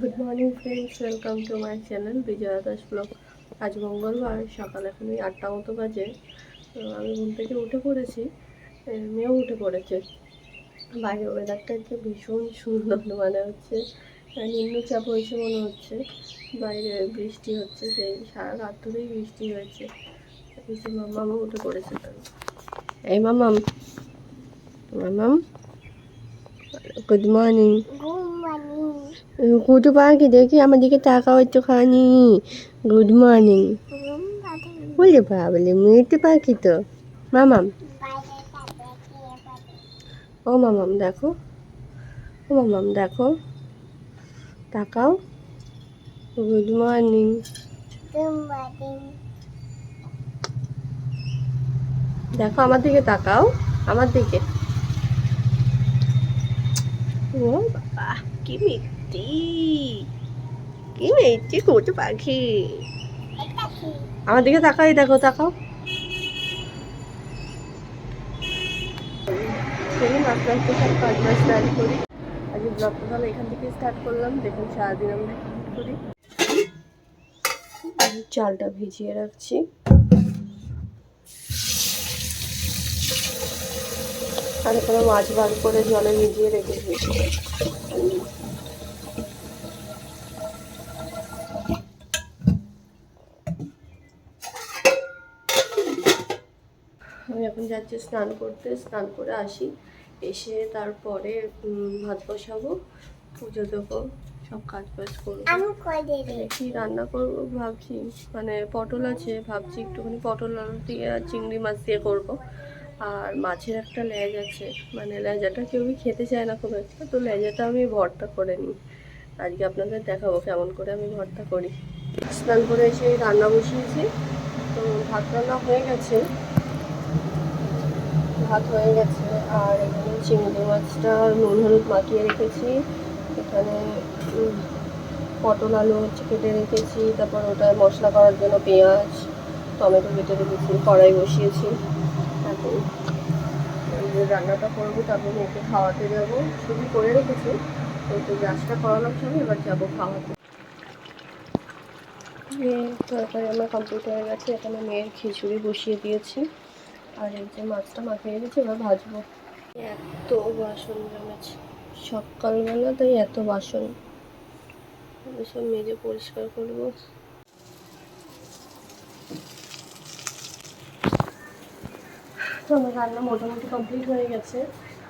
Good morning friends welcome to my channel Bijoya Das vlog আজ মঙ্গলবার, সকাল এখন ওই আটটা মতো বাজে। আমি ঘুম থেকে উঠে পড়েছি। মেয়েও উঠে পড়েছে। বাইরে ওয়েদারটা যে ভীষণ সুন্দর মানে হচ্ছে নিম্নচাপ হয়েছে মনে হচ্ছে। বাইরে বৃষ্টি হচ্ছে, সেই সারা রাত ধরেই বৃষ্টি হয়েছে। মামামও উঠে পড়েছে। এই মামাম মামাম গুড মর্নিং গুড পাখি দেখি আমার দিকে তাকাও একটুখানি গুড মর্নিং বলে বাবলে মেয়েতে পাখি তো মামাম ও মামাম দেখো ও মামাম দেখো তাকাও গুড মর্নিং দেখো আমার দিকে তাকাও আমার দিকে ও বাবা কি মিষ্টি কি মিষ্টি কুটু পাখি আমার দিকে তাকাই দেখো তাকাও চলুন আস্তে আস্তে সব কাজ বাজ স্টার্ট করি আজকে ব্লগটা তাহলে এখান থেকে স্টার্ট করলাম দেখুন সারাদিন আমরা করি চালটা ভিজিয়ে রাখছি আর এখানে মাছ বার করে জলে ভিজিয়ে রেখেছি। আমি এখন যাচ্ছি স্নান করতে স্নান করে আসি। এসে তারপরে ভাত বসাবো পুজো দেবো সব কাজ বাজ করব। কি রান্না করব ভাবছি মানে পটল আছে ভাবছি একটুখানি পটল দিয়ে আর চিংড়ি মাছ দিয়ে করব। আর মাছের একটা লেজ আছে। মানে লেজাটা কেউই খেতে চায় না খুব একটা? তো লেজাটা আমি ভর্তা করে নিই। আজকে আপনাদের দেখাবো কেমন করে আমি ভর্তা করি। স্নান করে এসে রান্না বসিয়েছি। তো ভাত রান্না হয়ে গেছে। ভাত হয়ে গেছে। আর এখানে চিংড়ি মাছটা নুন হলুদ মাখিয়ে রেখেছি। এখানে পটল আলু হচ্ছে কেটে রেখেছি। তারপর ওটা মশলা করার জন্য পেঁয়াজ, টমেটো কেটে রেখেছি। কড়াই বসিয়েছি। রান্নাটা করব, তারপর মেয়েকে খাওয়াতে যাব। শুধু করে রেখেছি, তো গ্যাসটা করালাম সঙ্গে এবার যাব খাওয়াতে। তরকারি আমার কমপ্লিট হয়ে গেছে, এখানে মেয়ের খিচুড়ি বসিয়ে দিয়েছি। আর এই যে মাছটা মাখিয়ে গেছে এবার ভাজবো। এত বাসন জমেছে সকালবেলা তাই এত বাসন। সব মেজে পরিষ্কার করব। তো আমার রান্না মোটামুটি কমপ্লিট হয়ে গেছে।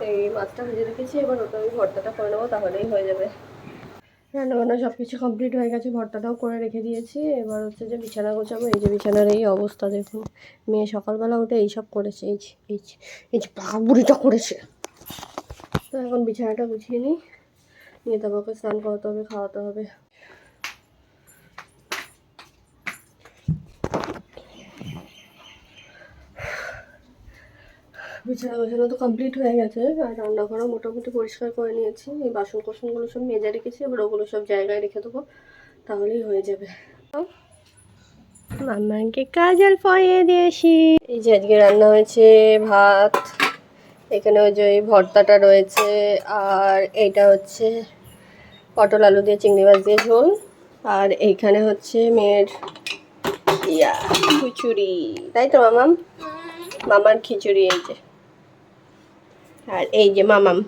এই মাছটা ভেজে রেখেছি এবার ওটা আমি ভর্তাটা করে নেব তাহলেই হয়ে যাবে। রান্না বান্না সব কিছু কমপ্লিট হয়ে গেছে ভর্তাটাও করে রেখে দিয়েছি। এবার হচ্ছে যে বিছানা গোছাবো এই যে বিছানার এই অবস্থা দেখুন। মেয়ে সকালবেলা উঠে এইসব করেছে এই এই যে, এই যে করেছে। তো এখন বিছানাটা গুছিয়ে নিই নিয়ে তারপর স্নান করাতে হবে খাওয়াতে হবে। বিছানা গোছানো তো কমপ্লিট হয়ে গেছে আর রান্নাঘরও মোটামুটি পরিষ্কার করে নিয়েছি। এই বাসন কোসনগুলো সব মেজে রেখেছি এবার ওগুলো সব জায়গায় রেখে দেবো তাহলেই হয়ে যাবে। মামাকে কাজল পরিয়ে দিয়েছি। এই যে আজকে রান্না হয়েছে ভাত এখানে ওই যে ওই ভর্তাটা রয়েছে আর এইটা হচ্ছে পটল আলু দিয়ে চিংড়ি মাছ দিয়ে ঝোল আর এইখানে হচ্ছে মেয়ের ইয়া খিচুড়ি। তাই তো মামাম? মামার খিচুড়ি এই যে। আর এই যে মামাম।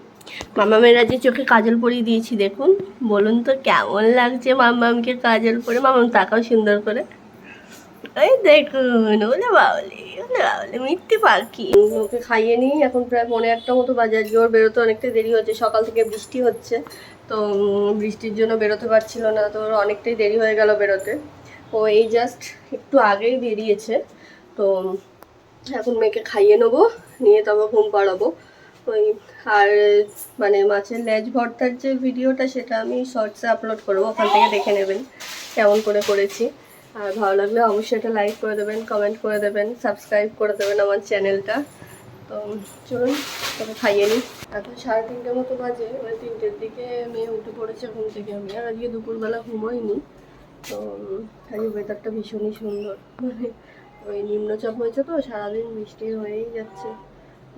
মামামের যে চোখে কাজল পরিয়ে দিয়েছি, দেখুন। বলুন তো কেমন লাগছে মামামকে কাজল পরে? মামাম তাকাও সুন্দর করে। এই দেখুন, ওলে বাউলি ওলে বাউলি মিথ্যে পাখি। ওকে খাইয়ে নিই, এখন প্রায় পনেরো একটা মতো বাজে। আজকে ওর বেরোতে অনেকটা দেরি হচ্ছে, সকাল থেকে বৃষ্টি হচ্ছে। তো বৃষ্টির জন্য বেরোতে পারছিল না, তো অনেকটাই দেরি হয়ে গেল বেরোতে। ও এই জাস্ট একটু আগেই বেরিয়েছে। তো, এখন মেয়েকে খাইয়ে নেব, নিয়ে তবে ঘুম পাড়াবো। ওই, আর মানে মাছের লেজ ভর্তার যে ভিডিওটা সেটা আমি শর্টসে আপলোড করব, ওখান থেকে দেখে নেবেন কেমন করে করেছি। আর ভালো লাগলে অবশ্যই এটা লাইক করে দেবেন কমেন্ট করে দেবেন সাবস্ক্রাইব করে দেবেন আমার চ্যানেলটা তো চলুন তবে খাইয়ে নিই। এখন সাড়ে তিনটের মতো বাজে ওই তিনটের দিকে মেয়ে উঠে পড়েছে ঘুম থেকে আমি, আর আজকে দুপুরবেলা ঘুমোইনি তো, আজকে ওয়েদারটা ভীষণই সুন্দর। মানে ওই নিম্নচাপ হয়েছে তো, সারাদিন বৃষ্টি হয়েই যাচ্ছে।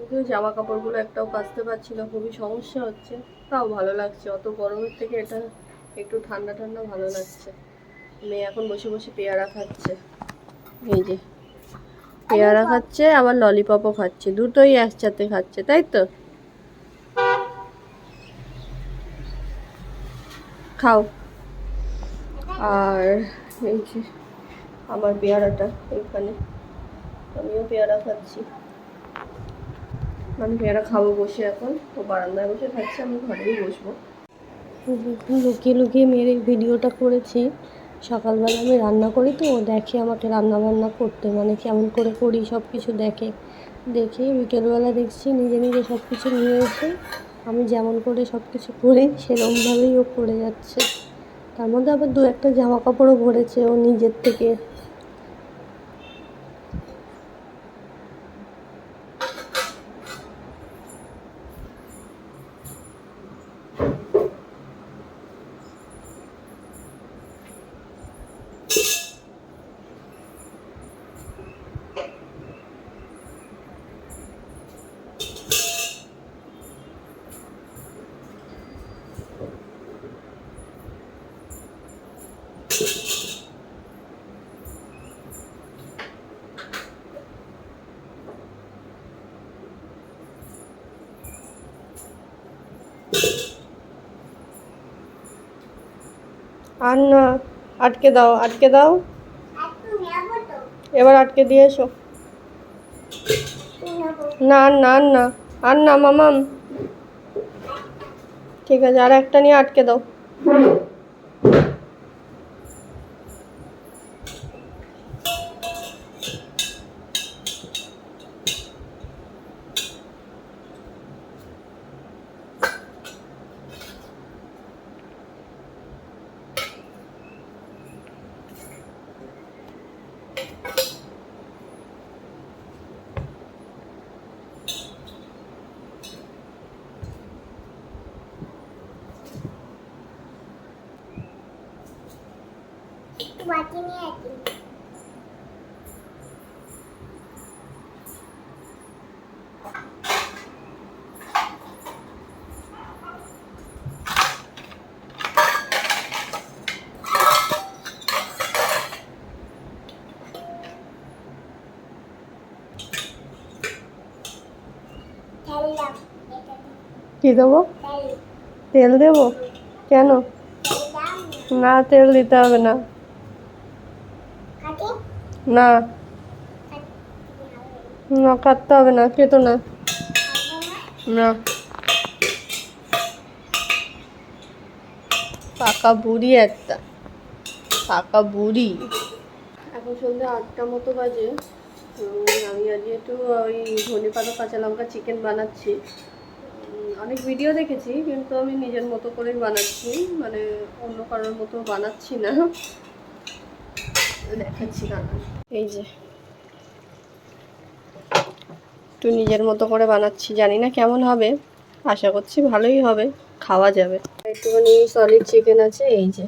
কিন্তু জামা কাপড়গুলো একটাও কাচতে পারছি না, খুবই সমস্যা হচ্ছে। তাও ভালো লাগছে, অত গরমের থেকে এটা একটু ঠান্ডা ঠান্ডা ভালো লাগছে। মেয়ে এখন বসে বসে পেয়ারা খাচ্ছে। এই যে, পেয়ারা খাচ্ছে, আবার ললিপপও খাচ্ছে, দুটোই একসাথে খাচ্ছে, তাই তো? খাও। আর এই যে, আমার পেয়ারাটা এখানে। আমিও পেয়ারা খাচ্ছি। আমি পেয়ারা খাব বসে এখন। ও বারান্দায় বসে খাচ্ছে আমি ঘরেই বসবো। লুকিয়ে লুকিয়ে মেয়ের এই ভিডিওটা করেছি। সকালবেলা আমি রান্না করি তো, ও দেখে আমাকে রান্না বান্না করতে মানে কেমন করে করি সব কিছু দেখে। দেখে বিকেলবেলা দেখছি নিজে নিজে সব কিছু নিয়ে এসে, আমি যেমন করে সব কিছু করি সেরকমভাবেই ও করে যাচ্ছে। তার মধ্যে আবার দু একটা জামা কাপড়ও ভরেছে ও নিজের থেকে। আর না আটকে দাও আটকে দাও। এবার আটকে দিয়ে এসো। না না না আর না মামাম। ঠিক আছে, আর একটা নিয়ে আটকে দাও। বাটি নিয়ে আসি খেললাম এটা কি দেবো খেল তেল দেবো কেন খেললাম না তেল দিতে হবে না কাটে না। না, কাটতে হবে না খেতো না। না। পাকা বুড়ি একটা। পাকা বুড়ি। এখন সন্ধ্যে আটটা মতো বাজে। আমি আজকে একটু ওই ধনে পাতা, কাঁচা লঙ্কা চিকেন বানাচ্ছি। অনেক ভিডিও দেখেছি, কিন্তু আমি নিজের মতো করেই বানাচ্ছি। মানে অন্য কারোর মতো বানাচ্ছি না। এই যে। একটু নিজের মতো করে বানাচ্ছি, জানি না কেমন হবে। আশা করছি ভালোই হবে, খাওয়া যাবে। একটুখানি সলিড চিকেন আছে, এই যে।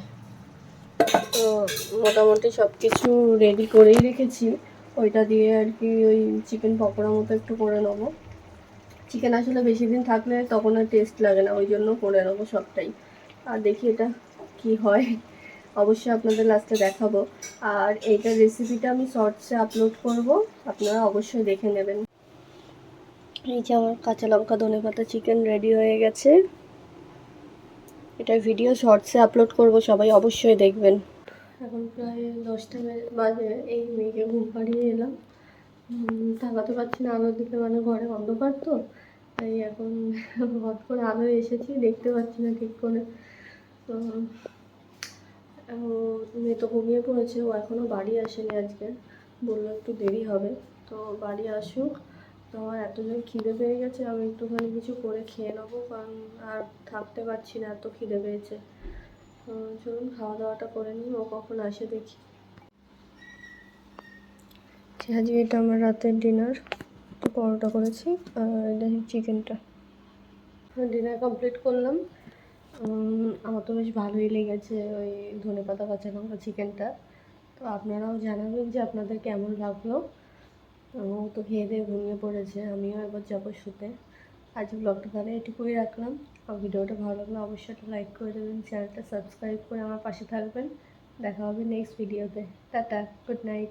তো মোটামুটি সব কিছু রেডি করেই রেখেছি। ওইটা দিয়ে আর কি ওই চিকেন পকোড়া মতো একটু করে নেব। চিকেন আসলে বেশি দিন থাকলে তখন আর টেস্ট লাগে না, ওই জন্য করে নেব সবটাই। আর দেখি এটা কি হয়। অবশ্যই আপনাদের লাস্টে দেখাবো। আর এইটার রেসিপিটা আমি শর্টসে আপলোড করব, আপনারা অবশ্যই দেখে নেবেন। এই যে আমার কাঁচা লঙ্কা ধনে পাতা চিকেন রেডি হয়ে গেছে। এটা ভিডিও শর্টসে আপলোড করব, সবাই অবশ্যই দেখবেন। এখন প্রায় দশটা বাজে এই মেয়েকে ঘুম পাড়িয়ে এলাম। তাকাতে পারছি না, আলোর দিকে মানে ঘরে অন্ধকার তো, তাই এখন হট করে আলো এসেছি, দেখতে পাচ্ছি না ঠিক করে। তো মেয়ে তো ঘুমিয়ে পড়েছে, ও এখনও বাড়ি আসেনি আজকে। বলল একটু দেরি হবে। তো বাড়ি আসুক। তো আমার এত জোর খিদে পেয়ে গেছে, আমি একটুখানি কিছু করে খেয়ে নেব, কারণ আর থাকতে পারছি না, এত খিদে পেয়েছে। চলুন খাওয়া দাওয়াটা করে নিই, ও কখন আসে দেখি। আজকে এটা আমার রাতের ডিনার। পরোটা করেছি, আর এটা চিকেনটা। ডিনার কমপ্লিট করলাম। আমার তো বেশ ভালোই লেগেছে ওই ধনে পাতা, কাঁচা লঙ্কা চিকেনটা তো আপনারাও জানাবেন যে আপনাদের কেমন লাগল। ও তো খেয়ে দিয়ে ঘুমিয়ে পড়েছে, আমিও এবার যাব শুতে। আজ ব্লগটা তাহলে এটুকুই রাখলাম। আর ভিডিওটা ভালো লাগলে অবশ্যই একটা লাইক করে দেবেন, চ্যানেলটা সাবস্ক্রাইব করে আমার পাশে থাকবেন। দেখা হবে নেক্সট ভিডিওতে। Tata, good night.